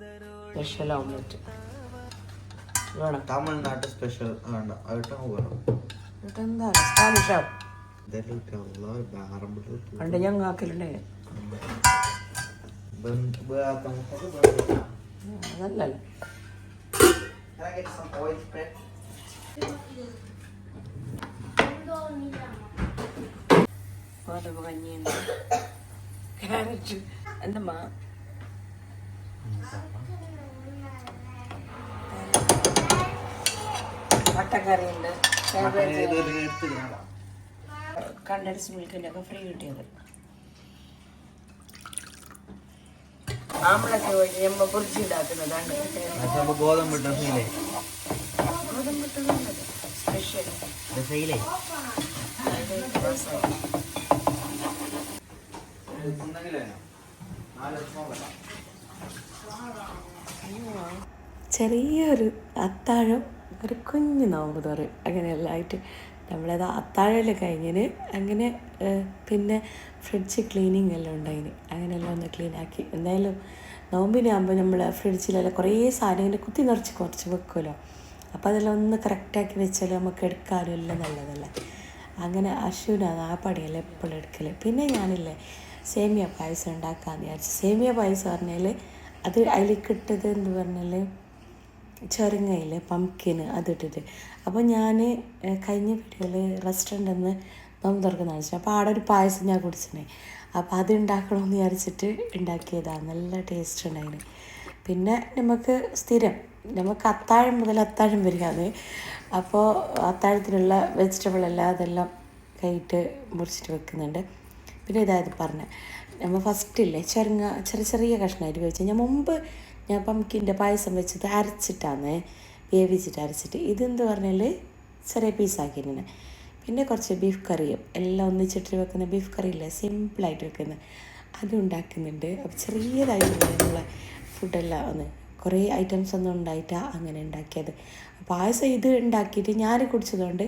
Special omelette തമിഴ്നാട്ട് special വേണ്ട. എന്നിട്ട് എന്താ സ്പാനിഷോ പണ്ട് ഞങ്ങൾ ആക്കലുണ്ടേ അതല്ലല്ലോ. ഗോതമ്പ് കഞ്ഞിയുണ്ട്. ക്യാരറ്റ് എന്തമ്മാ മുട്ടക്കറിയുണ്ട് കണ്ടൻസ് മിൽക്കിന്റെ ഒക്കെ ഫ്രീ കിട്ടിയത്. ആമ്പളൊക്കെ പോയിട്ട് നമ്മൾ പൊറിച്ച് ഉണ്ടാക്കുന്നതാണ് ഗോതമ്പ് സ്പെഷ്യൽ ഫീലേ ചെറിയൊരു അത്താഴം ഒരു കുഞ്ഞു നോമ്പ് പറയും അങ്ങനെയെല്ലാമായിട്ട് നമ്മളത് അത്താഴൽ കഴിഞ്ഞിന് അങ്ങനെ പിന്നെ ഫ്രിഡ്ജ് ക്ലീനിങ് എല്ലാം ഉണ്ടായിന്. അങ്ങനെയെല്ലാം ഒന്ന് ക്ലീനാക്കി എന്തായാലും നോമ്പിനാകുമ്പോൾ നമ്മൾ ഫ്രിഡ്ജിലെല്ലാം കുറേ സാധനം ഇങ്ങനെ കുത്തി നിറച്ച് കുറച്ച് വെക്കുമല്ലോ അപ്പോൾ അതെല്ലാം ഒന്ന് കറക്റ്റാക്കി വെച്ചാൽ നമുക്ക് എടുക്കാനും എല്ലാം നല്ലതല്ലേ. അങ്ങനെ അശ്വിനാണ് ആ പണിയെല്ലാം എപ്പോഴും എടുക്കൽ പിന്നെ ഞാനില്ലേ സേമിയ പായസം ഉണ്ടാക്കാമെന്ന് വിചാരിച്ചു. സേമിയ പായസം പറഞ്ഞാൽ അത് അതിൽ കിട്ടത് എന്ന് പറഞ്ഞാൽ ചെറുങ്ങയിൽ പംകിന് അതിട്ടിട്ട്. അപ്പോൾ ഞാൻ കഴിഞ്ഞ വീഡിയോയിൽ റെസ്റ്റോറന്റിൽ നിന്ന് നോമ്പ് തുറക്കുന്ന വെച്ചു അപ്പോൾ ആടെ ഒരു പായസം ഞാൻ കുടിച്ചിട്ടുണ്ടായി അപ്പോൾ അത് ഉണ്ടാക്കണമെന്ന് വിചാരിച്ചിട്ട് ഉണ്ടാക്കിയതാണ് നല്ല ടേസ്റ്റ് ഉണ്ടായിന് പിന്നെ നമുക്ക് സ്ഥിരം നമുക്ക് അത്താഴം മുതൽ അത്താഴം വരികയാണ് അപ്പോൾ അത്താഴത്തിനുള്ള വെജിറ്റബിൾ എല്ലാം അതെല്ലാം കൈയിട്ട് മുറിച്ചിട്ട് വെക്കുന്നുണ്ട്. പിന്നെ ഇതായത് പറഞ്ഞ. നമ്മൾ ഫസ്റ്റില്ലേ ചെറുങ്ങ ചെറിയ ചെറിയ കഷ്ണമായിട്ട് വെച്ച് ഞാൻ മുമ്പ് ഞാൻ പമ്പിന്റെ പായസം വെച്ചത് അരച്ചിട്ടാണ് വേവിച്ചിട്ട് അരച്ചിട്ട്. ഇതെന്ത് പറഞ്ഞാൽ ചെറിയ പീസാക്കിയിരുന്നു പിന്നെ കുറച്ച് ബീഫ് കറിയും എല്ലാം ഒന്നിച്ചിട്ട് വെക്കുന്ന ബീഫ് കറി ഇല്ലേ? സിമ്പിളായിട്ട് വെക്കുന്നത് അത് ഉണ്ടാക്കുന്നുണ്ട്. അപ്പോൾ ചെറിയതായിട്ട് നമ്മളെ ഫുഡെല്ലാം ഒന്ന് കുറേ ഐറ്റംസ് ഒന്നും ഉണ്ടായിട്ടാണ് അങ്ങനെ ഉണ്ടാക്കിയത്. പായസം ഇത് ഉണ്ടാക്കിയിട്ട് ഞാൻ കുടിച്ചതുകൊണ്ട്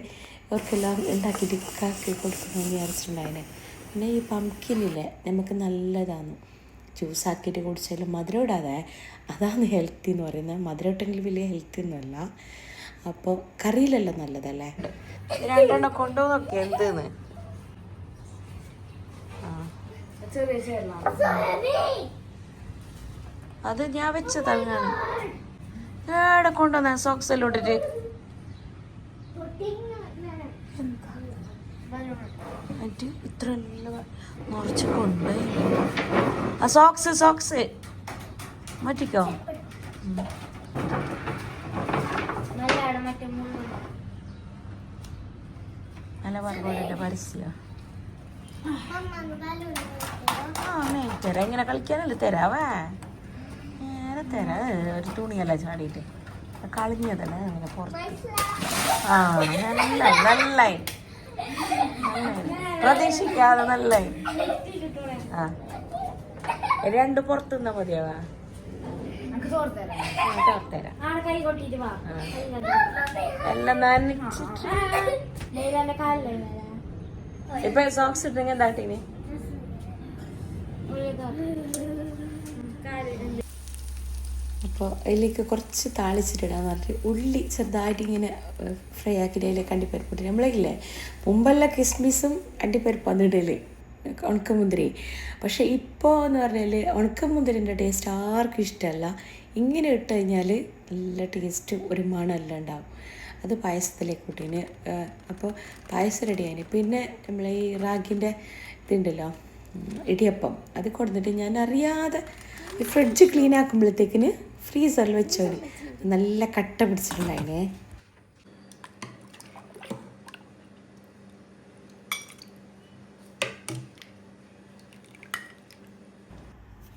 ഇവർക്കെല്ലാം ഉണ്ടാക്കിയിട്ട് കാക്കി കൊടുക്കണമെന്ന് വിചാരിച്ചിട്ടുണ്ടായിനെ. പിന്നെ ഈ പംകിനില്ലേ നമുക്ക് നല്ലതാണ്. ജ്യൂസാക്കിയിട്ട് കുടിച്ചാലും മധുരം ഇടാതെ അതാണ് ഹെൽത്തി എന്ന് പറയുന്നത്. മധുരം ഇട്ടെങ്കിൽ വലിയ ഹെൽത്തി ഒന്നുമല്ല അപ്പോൾ കറിയിലല്ലോ നല്ലതല്ലേ? രണ്ടെണ്ണം കൊണ്ടുപോകുന്നൊക്കെ എന്തെന്ന്? അത് ഞാൻ വെച്ചതാണ് ഞാൻ കൊണ്ടുവന്ന സോക്സ് എല്ലാം ഇട്ടിട്ട്. എന്നിട്ട് ഇത്ര നിറച്ച് കൊണ്ട് ആ സോക്സ് സോക്സ് മാറ്റിക്കോ? നല്ല പറഞ്ഞ പരസ്യ. തരാം. ഇങ്ങനെ കളിക്കാനല്ലേ തരാവേ? നേരെ തരാ. ഒരു തുണിയല്ല ചാടിയിട്ട്. കളിഞ്ഞതല്ലേ? അങ്ങനെ പുറത്ത്. ആ നല്ല നല്ലായി പ്രതീക്ഷിക്കാതെ നല്ല ആ രണ്ട് പുറത്തു നിന്നാ മതിയാവാ എല്ലാം നനച്ചിട്ട് ഇപ്പൊ സോക്സ് ഇട്ടെങ്കിൽ എന്താട്ടീനി അപ്പോൾ അതിലേക്ക് കുറച്ച് താളിച്ചിട്ടിടാന്ന് പറഞ്ഞിട്ട് ഉള്ളി ചെറുതായിട്ട് ഇങ്ങനെ ഫ്രൈ ആക്കിയിട്ട് അതിലേക്ക് അണ്ടിപ്പരിപ്പിട്ട് നമ്മളില്ലേ മുമ്പെല്ലാം കിസ്മിസും അണ്ടിപ്പരിപ്പാണ് ഇടൽ. ഉണക്കമുന്തിരി. പക്ഷേ ഇപ്പോൾ എന്ന് പറഞ്ഞാൽ ഉണക്കമുന്തിരിന്റെ ടേസ്റ്റ് ആർക്കും ഇഷ്ടമല്ല ഇങ്ങനെ ഇട്ട് കഴിഞ്ഞാൽ നല്ല ടേസ്റ്റ് ഒരു മണമെല്ലാം ഉണ്ടാവും. അത് പായസത്തിലേക്ക് കൂട്ടിന്. അപ്പോൾ പായസം റെഡിയായിന് പിന്നെ നമ്മൾ ഈ റാഗിന്റെ ഇതുണ്ടല്ലോ ഇടിയപ്പം. അത് കൊടുത്തിട്ട് ഞാൻ അറിയാതെ ഫ്രിഡ്ജ് ക്ലീൻ ആക്കുമ്പോഴത്തേക്കിന് ഫ്രീസറിൽ വെച്ചോളി നല്ല കട്ട പിടിച്ചിട്ടുണ്ടായിനെ.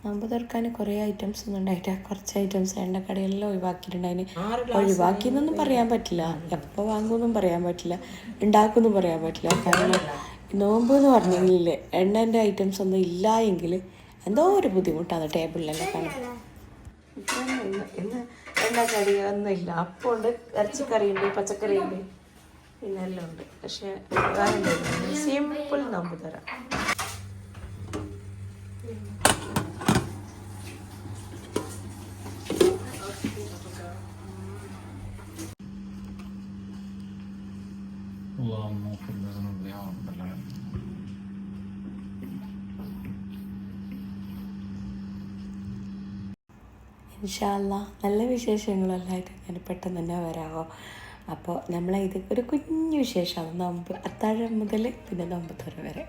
നോമ്പ് തുറക്കാൻ കുറേ ഐറ്റംസ് ഒന്നും ഉണ്ടായിട്ട് കുറച്ച് ഐറ്റംസ് എണ്ണക്കടയെല്ലാം ഒഴിവാക്കി ഒഴിവാക്കിയെന്നൊന്നും പറയാൻ പറ്റില്ല. എപ്പോൾ വാങ്ങുമെന്നും പറയാൻ പറ്റില്ല. ഉണ്ടാക്കുമെന്നും പറയാൻ പറ്റില്ല. കാരണം നോമ്പ് എന്ന് പറഞ്ഞില്ലേ എണ്ണന്റെ ഐറ്റംസ് ഒന്നും ഇല്ല എങ്കിൽ എന്തോ ഒരു ബുദ്ധിമുട്ടാണ് ടേബിളിലെല്ലാം കാണാൻ. ഇന്ന് എണ്ണക്കടി ഒന്നുമില്ല അപ്പം ഉണ്ട് ഇറച്ചിക്കറി ഉണ്ട് പച്ചക്കറി ഉണ്ട് പിന്നെ എല്ലാം ഉണ്ട്. പക്ഷേ സിമ്പിൾ നോമ്പ് തരാം. ഇൻഷാല്ല നല്ല വിശേഷങ്ങളെല്ലാമായിട്ട് ഞാൻ പെട്ടെന്ന് തന്നെ വരാമോ അപ്പോൾ നമ്മളെ ഇത് ഒരു കുഞ്ഞു വിശേഷമാണ് നോമ്പ് അത്താഴം മുതൽ പിന്നെ നോമ്പ് തുറ വരെ.